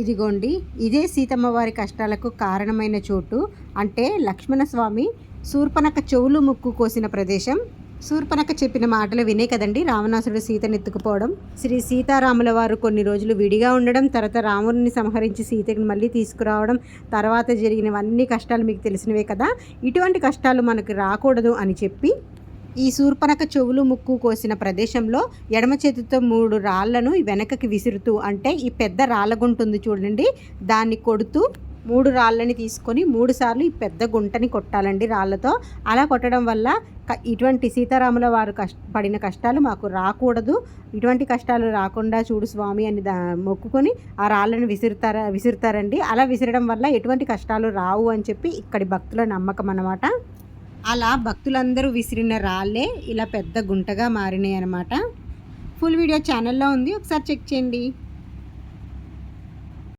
ఇదిగోండి ఇదే సీతమ్మ వారి కష్టాలకు కారణమైన చోటు అంటే లక్ష్మణస్వామి శూర్పనక చెవులు ముక్కు కోసిన ప్రదేశం. శూర్పనక చెప్పిన మాటలు వినే కదండి రావణాసుడు సీతనెత్తుకుపోవడం. శ్రీ సీతారాముల వారు కొన్ని రోజులు విడిగా ఉండడం తర్వాత రాముడిని సంహరించి సీతని మళ్ళీ తీసుకురావడం తర్వాత జరిగినవన్నీ కష్టాలు మీకు తెలిసినవే కదా. ఇటువంటి కష్టాలు మనకు రాకూడదు అని చెప్పి ఈ శూర్పనక చెవులు ముక్కు కోసిన ప్రదేశంలో ఎడమ చేతితో మూడు రాళ్ళను వెనకకి విసురుతూ అంటే ఈ పెద్ద రాళ్ళ గుంట ఉంది చూడండి దాన్ని కొడుతూ మూడు రాళ్ళని తీసుకొని మూడు సార్లు ఈ పెద్ద గుంటని కొట్టాలండి రాళ్ళతో. అలా కొట్టడం వల్ల ఇటువంటి సీతారాముల వారు కష్ట పడిన కష్టాలు మాకు రాకూడదు. ఇటువంటి కష్టాలు రాకుండా చూడు స్వామి అని దా మొక్కుకొని ఆ రాళ్ళను విసురుతారా విసురుతారండి. అలా విసరడం వల్ల ఎటువంటి కష్టాలు రావు అని చెప్పి ఇక్కడి భక్తుల నమ్మకం అన్నమాట. అలా భక్తులందరూ విసిరిన రాళ్ళే ఇలా పెద్ద గుంటగా మారినాయి అనమాట ఫుల్ వీడియో ఛానల్లో ఉంది. ఒకసారి చెక్ చేయండి.